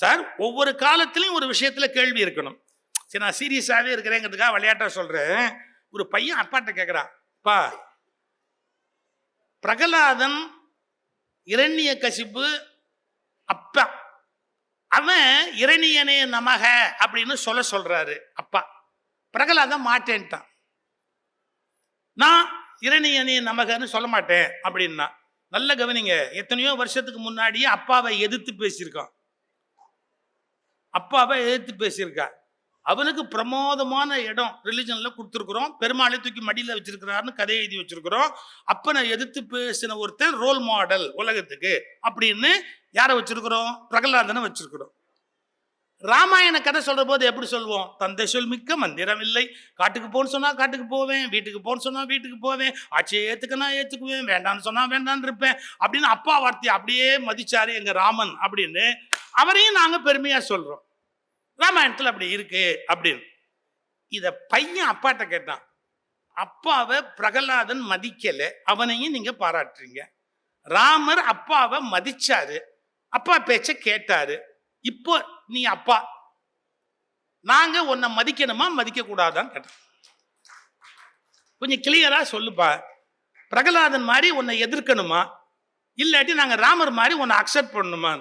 Sir ஒவ்வொரு காலத்திலையும் ஒரு விஷயத்துல கேள்வி இருக்கணும். சரி நான் சீரியஸாகவே இருக்கிறேங்கிறதுக்காக விளையாட்டா சொல்றேன். ஒரு பையன் அப்பாட்ட கேட்குறான் பா பிரகலாதன் இரண்ய கசிப்பு அப்பா. அவன் இரணியனே நமக அப்படின்னு சொல்ல சொல்றாரு அப்பா. பிரகலாதன் மாட்டேன்ட்டான். நான் இரணியனே நமகன்னு சொல்ல மாட்டேன் அப்படின்னா நல்ல கவனிங்க எத்தனையோ வருஷத்துக்கு முன்னாடியே அப்பாவை எதிர்த்து பேசியிருக்கான். அப்பாவை எதிர்த்து பேசியிருக்கா அவனுக்கு பிரமோதமான இடம் ரிலிஜனில் கொடுத்துருக்குறோம். பெருமாளை தூக்கி மடியில் வச்சிருக்கிறாருன்னு கதை எழுதி வச்சிருக்கிறோம். அப்பனை எதிர்த்து பேசின ஒருத்தர் ரோல் மாடல் உலகத்துக்கு அப்படின்னு யாரை வச்சிருக்கிறோம்? பிரகலாதனை வச்சிருக்கிறோம். ராமாயண கதை சொல்ற போது எப்படி சொல்லுவோம் தந்தை சொல் மிக்க மந்திரம் இல்லை. காட்டுக்கு போன்னு சொன்னா காட்டுக்கு போவேன். வீட்டுக்கு போன்னு சொன்னா வீட்டுக்கு போவேன். ஆட்சியை ஏத்துக்கனா ஏத்துக்குவேன். வேண்டாம்னு சொன்னா வேண்டான்னு இருப்பேன். அப்படின்னு அப்பா வார்த்தையை அப்படியே மதிச்சாரு எங்க ராமன் அப்படின்னு அவரையும் நாங்க பெருமையா சொல்றோம். ராமாயணத்தில் அப்படி இருக்கு அப்படின்னு. இதை பையன் அப்பாட்ட கேட்டான். அப்பாவை பிரகலாதன் மதிக்கலை அவனையும் நீங்கள் பாராட்டுறீங்க. ராமர் அப்பாவை மதிச்சாரு அப்பா பேச்ச கேட்டாரு. இப்போ நீ அப்பா நாங்க உன்னை மதிக்கணுமா? மதிக்க கூடாதான்னு கேட்டோம் கொஞ்சம் கிளியரா சொல்லுப்பா. பிரகலாதன் மாதிரி உன்னை எதிர்க்கணுமா? இல்லாட்டி நாங்க ராமர் மாதிரி உன்னை அக்செப்ட் பண்ணணுமா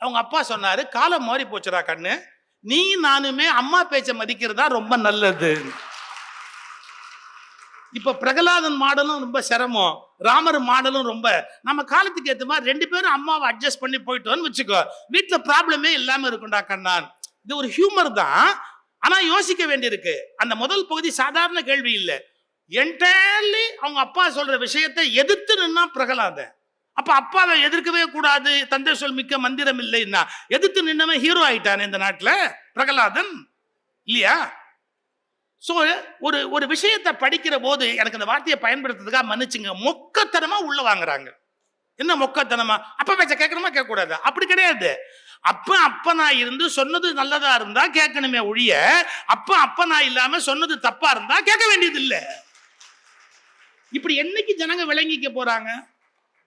அவங்க அப்பா சொன்னாரு காலம் மாறி போச்சுடா கண்ணு. நீ நானுமே அம்மா பேச்ச மதிக்கிறதா ரொம்ப நல்லது. இப்ப பிரகலாதன் மாடலும் ரொம்ப சிரமம். ராமர் மாடலும் ரொம்ப. நம்ம காலத்துக்கு ஏற்ற மாதிரி ரெண்டு பேரும் அம்மாவை அட்ஜஸ்ட் பண்ணி போயிட்டோன்னு வச்சுக்கோ. வீட்டுல ப்ராப்ளமே இல்லாம இருக்கும்டா கண்ணான். இது ஒரு ஹியூமர் தான். ஆனா யோசிக்க வேண்டியிருக்கு. அந்த முதல் பகுதி சாதாரண கேள்வி இல்லை. என்டையர்லி அவங்க அப்பா சொல்ற விஷயத்தை எதிர்த்து நின்னா பிரகலாதன். அப்ப அப்பாவை எதிர்க்கவே கூடாது தந்தை சொல் மிக்க மந்திரம் இல்லைன்னா. எதிர்த்து நின்னவன் ஹீரோ ஆயிட்டானே இந்த நாட்டில் பிரகலாதன். இல்லையா? ஸோ ஒரு ஒரு விஷயத்தை படிக்கிற போது எனக்கு இந்த வார்த்தையை பயன்படுத்துறதுக்காக மன்னிச்சுங்க. மொக்கத்தனமா உள்ள வாங்குறாங்க. என்ன மொக்கத்தனமா? அப்ப பேச்ச கேட்கணுமா? கேட்க கூடாது அப்படி கிடையாது. அப்ப அப்பனா இருந்து சொன்னது நல்லதா இருந்தா கேட்கணுமே ஒழிய அப்ப அப்பனா இல்லாம சொன்னது தப்பா இருந்தா கேட்க வேண்டியது இல்லை இப்படி என்னைக்கு ஜனங்க விளங்கிக்க போறாங்க?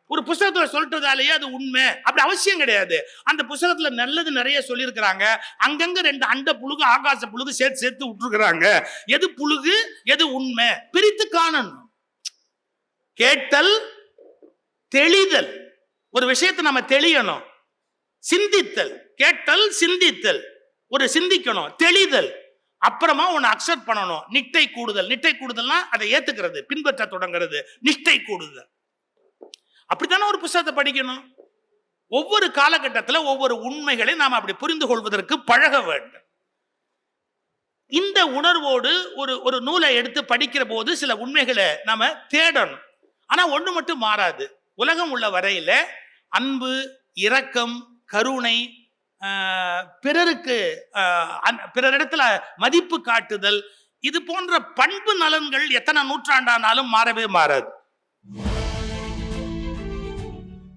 ஒரு புஸ்தகத்துல சொல்லிட்டதாலேயே அது உண்மை. அப்படி அவசியம் கிடையாது. அந்த புஸ்தகத்துல நல்லது நிறைய சொல்லியிருக்கிறாங்க. அங்கங்க ரெண்டு அண்ட புழுகு ஆகாச புழுகு சேர்த்து சேர்த்து விட்டுருக்குறாங்க. எது புழுகு எது உண்மை? பிரித்து காணணும். கேட்டல் தெளிதல். ஒரு விஷயத்தை நம்ம தெளியணும். சிந்தித்தல். கேட்டல் சிந்தித்தல். ஒரு சிந்திக்கணும். தெளிதல். அப்புறமா உன்னை அக்செப்ட் பண்ணணும். நிட்டை கூடுதல். நிட்டை கூடுதல்னா அதை ஏத்துக்கிறது. பின்பற்ற தொடங்குறது. நிஷ்டை கூடுதல். அப்படித்தானே ஒரு புஸ்தகத்தை படிக்கணும்? ஒவ்வொரு காலகட்டத்தில் ஒவ்வொரு உண்மைகளை நாம் அப்படி புரிந்து கொள்வதற்கு பழக வேண்டும். இந்த உணர்வோடு ஒரு ஒரு நூலை எடுத்து படிக்கிற போது சில உண்மைகளை நாம தேடணும். ஆனால் ஒன்று மட்டும் மாறாது. உலகம் உள்ள வரையில் அன்பு இரக்கம் கருணை பிறருக்கு பிறரிடத்துல மதிப்பு காட்டுதல் இது போன்ற பண்பு நலன்கள் எத்தனை நூற்றாண்டானாலும் மாறவே மாறாது.